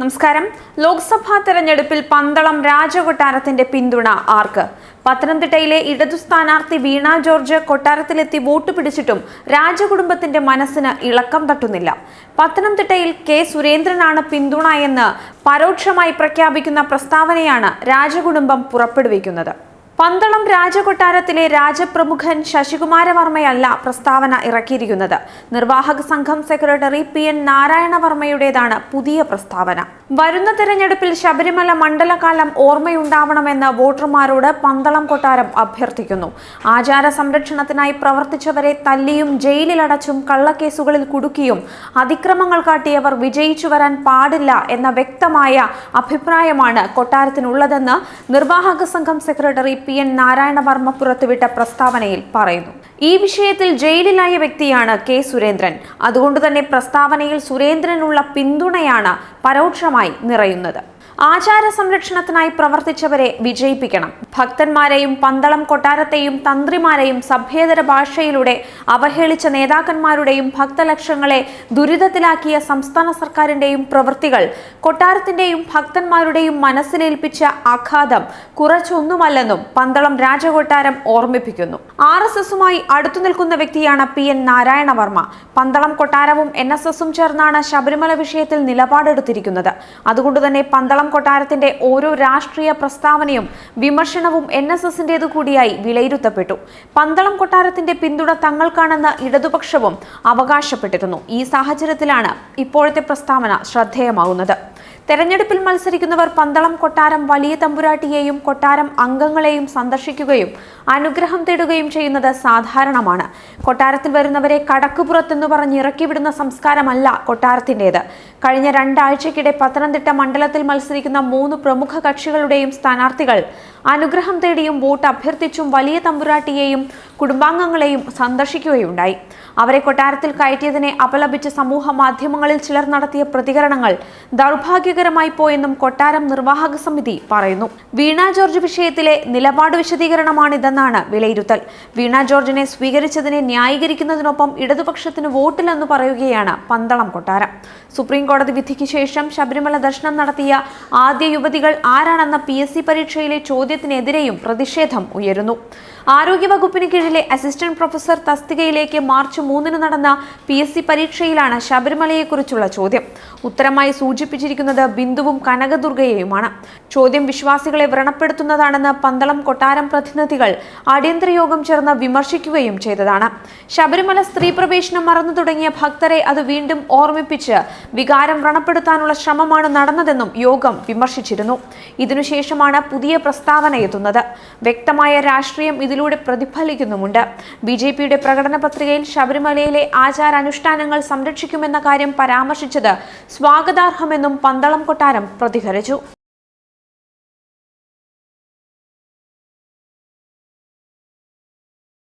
നമസ്കാരം. ലോക്സഭാ തെരഞ്ഞെടുപ്പിൽ പന്തളം രാജകൊട്ടാരത്തിന്റെ പിന്തുണ ആർക്ക്? പത്തനംതിട്ടയിലെ ഇടതു സ്ഥാനാർത്ഥി വീണ ജോർജ് കൊട്ടാരത്തിലെത്തി വോട്ട് പിടിച്ചിട്ടും രാജകുടുംബത്തിന്റെ മനസ്സിന് ഇളക്കം തട്ടുന്നില്ല. പത്തനംതിട്ടയിൽ കെ സുരേന്ദ്രനാണ് പിന്തുണ എന്ന് പരോക്ഷമായി പ്രഖ്യാപിക്കുന്ന പ്രസ്താവനയാണ് രാജകുടുംബം പുറപ്പെടുവിക്കുന്നത്. പന്തളം രാജകൊട്ടാരത്തിലെ രാജപ്രമുഖൻ ശശികുമാരവർമ്മയല്ല പ്രസ്താവന ഇറക്കിയിരിക്കുന്നത്. നിർവാഹക സംഘം സെക്രട്ടറി പി എൻ നാരായണവർമ്മയുടേതാണ് പുതിയ പ്രസ്താവന. വരുന്ന തിരഞ്ഞെടുപ്പിൽ ശബരിമല മണ്ഡലകാലം ഓർമ്മയുണ്ടാവണമെന്ന് വോട്ടർമാരോട് പന്തളം കൊട്ടാരം അഭ്യർത്ഥിക്കുന്നു. ആചാര സംരക്ഷണത്തിനായി പ്രവർത്തിച്ചവരെ തല്ലിയും ജയിലിലടച്ചും കള്ളക്കേസുകളിൽ കുടുക്കിയും അതിക്രമങ്ങൾ കാട്ടിയവർ വിജയിച്ചു വരാൻ പാടില്ല എന്ന വ്യക്തമായ അഭിപ്രായമാണ് കൊട്ടാരത്തിനുള്ളതെന്ന് നിർവാഹക സംഘം സെക്രട്ടറി പി എൻ നാരായണവർമ്മ പുറത്തുവിട്ട പ്രസ്താവനയിൽ പറയുന്നു. ഈ വിഷയത്തിൽ ജയിലിലായ വ്യക്തിയാണ് കെ സുരേന്ദ്രൻ. അതുകൊണ്ട് തന്നെ പ്രസ്താവനയിൽ സുരേന്ദ്രനുള്ള പിന്തുണയാണ് പരോക്ഷമായി നിറയുന്നത്. ആചാര സംരക്ഷണത്തിനായി പ്രവർത്തിച്ചവരെ വിജയിപ്പിക്കണം. ഭക്തന്മാരെയും പന്തളം കൊട്ടാരത്തെയും തന്ത്രിമാരെയും സഭ്യേതര ഭാഷയിലൂടെ അവഹേളിച്ച നേതാക്കന്മാരുടെയും ഭക്തലക്ഷങ്ങളെ ദുരിതത്തിലാക്കിയ സംസ്ഥാന സർക്കാരിന്റെയും പ്രവൃത്തികൾ കൊട്ടാരത്തിന്റെയും ഭക്തന്മാരുടെയും മനസ്സിലേൽപ്പിച്ച ആഘാതം കുറച്ചൊന്നുമല്ലെന്നും പന്തളം രാജകൊട്ടാരം ഓർമ്മിപ്പിക്കുന്നു. ആർ എസ് എസുമായി അടുത്തു നിൽക്കുന്ന വ്യക്തിയാണ് പി എൻ നാരായണവർമ്മ. പന്തളം കൊട്ടാരവും എൻ എസ് എസും ചേർന്നാണ് ശബരിമല വിഷയത്തിൽ നിലപാടെടുത്തിരിക്കുന്നത്. അതുകൊണ്ടുതന്നെ പന്തളം കൊട്ടാരത്തിന്റെ ഓരോ രാഷ്ട്രീയ പ്രസ്താവനയും വിമർശനവും എൻ എസ് എസിന്റേതു കൂടിയായി വിലയിരുത്തപ്പെട്ടു. പന്തളം കൊട്ടാരത്തിന്റെ പിന്തുണ തങ്ങൾക്കാണെന്ന് ഇടതുപക്ഷവും അവകാശപ്പെട്ടിരുന്നു. ഈ സാഹചര്യത്തിലാണ് ഇപ്പോഴത്തെ പ്രസ്താവന ശ്രദ്ധേയമാവുന്നത് തെരഞ്ഞെടുപ്പിൽ മത്സരിക്കുന്നവർ പന്തളം കൊട്ടാരം വലിയ തമ്പുരാട്ടിയെയും കൊട്ടാരം അംഗങ്ങളെയും സന്ദർശിക്കുകയും അനുഗ്രഹം തേടുകയും ചെയ്യുന്നത് സാധാരണമാണ്. കൊട്ടാരത്തിൽ വരുന്നവരെ കടക്കുപുറത്തെന്ന് പറഞ്ഞ് ഇറക്കിവിടുന്ന സംസ്കാരമല്ല കൊട്ടാരത്തിന്റേത്. കഴിഞ്ഞ രണ്ടാഴ്ചക്കിടെ പത്തനംതിട്ട മണ്ഡലത്തിൽ മത്സരിക്കുന്ന മൂന്ന് പ്രമുഖ കക്ഷികളുടെയും സ്ഥാനാർത്ഥികൾ അനുഗ്രഹം തേടിയും വോട്ട് അഭ്യർത്ഥിച്ചും വലിയ തമ്പുരാട്ടിയെയും കുടുംബാംഗങ്ങളെയും സന്ദർശിക്കുകയുണ്ടായി. അവരെ കൊട്ടാരത്തിൽ കയറ്റിയതിനെ അപലപിച്ച് സമൂഹ മാധ്യമങ്ങളിൽ ചിലർ നടത്തിയ പ്രതികരണങ്ങൾ ദൗർഭാഗ്യകരമായി പോയെന്നും കൊട്ടാരം നിർവാഹക സമിതി പറയുന്നു. വീണ ജോർജ് വിഷയത്തിലെ നിലപാട് വിശദീകരണമാണിതെന്നാണ് വിലയിരുത്തൽ. വീണ ജോർജിനെ സ്വീകരിച്ചതിനെ ന്യായീകരിക്കുന്നതിനൊപ്പം ഇടതുപക്ഷത്തിന് വോട്ടില്ലെന്ന് പറയുകയാണ് പന്തളം കൊട്ടാരം. സുപ്രീം കോടതി വിധിക്ക് ശേഷം ശബരിമല ദർശനം നടത്തിയ ആദ്യ യുവതികൾ ആരാണെന്ന പി എസ് സി പരീക്ഷയിലെ ചോദ്യത്തിനെതിരെയും പ്രതിഷേധം ഉയരുന്നു. ആരോഗ്യവകുപ്പിന് കീഴിലെ അസിസ്റ്റന്റ് പ്രൊഫസർ തസ്തികയിലേക്ക് മാർച്ച് മൂന്നിന് നടന്ന പി പരീക്ഷയിലാണ് ശബരിമലയെക്കുറിച്ചുള്ള ചോദ്യം. ഉത്തരമായി സൂചിപ്പിച്ചിരിക്കുന്നത് ബിന്ദുവും കനകദുർഗയെയുമാണ്. ചോദ്യം വിശ്വാസികളെ വ്രണപ്പെടുത്തുന്നതാണെന്ന് പന്തളം കൊട്ടാരം പ്രതിനിധികൾ അടിയന്തര യോഗം ചേർന്ന് വിമർശിക്കുകയും ചെയ്തതാണ്. ശബരിമല സ്ത്രീ പ്രവേശനം മറന്നു തുടങ്ങിയ ഭക്തരെ അത് വീണ്ടും ഓർമ്മിപ്പിച്ച് വികാരം വ്രണപ്പെടുത്താനുള്ള ശ്രമമാണ് നടന്നതെന്നും യോഗം വിമർശിച്ചിരുന്നു. ഇതിനുശേഷമാണ് പുതിയ പ്രസ്താവന എത്തുന്നത്. വ്യക്തമായ രാഷ്ട്രീയം ഇതിലൂടെ പ്രതിഫലിക്കുന്നുമുണ്ട്. ബി ജെ പിയുടെ പ്രകടന പത്രികയിൽ ശബരിമലയിലെ ആചാരാനുഷ്ഠാനങ്ങൾ സംരക്ഷിക്കുമെന്ന കാര്യം പരാമർശിച്ചത് സ്വാഗതാർഹമെന്നും പന്തളം കൊട്ടാരം പ്രതികരിച്ചു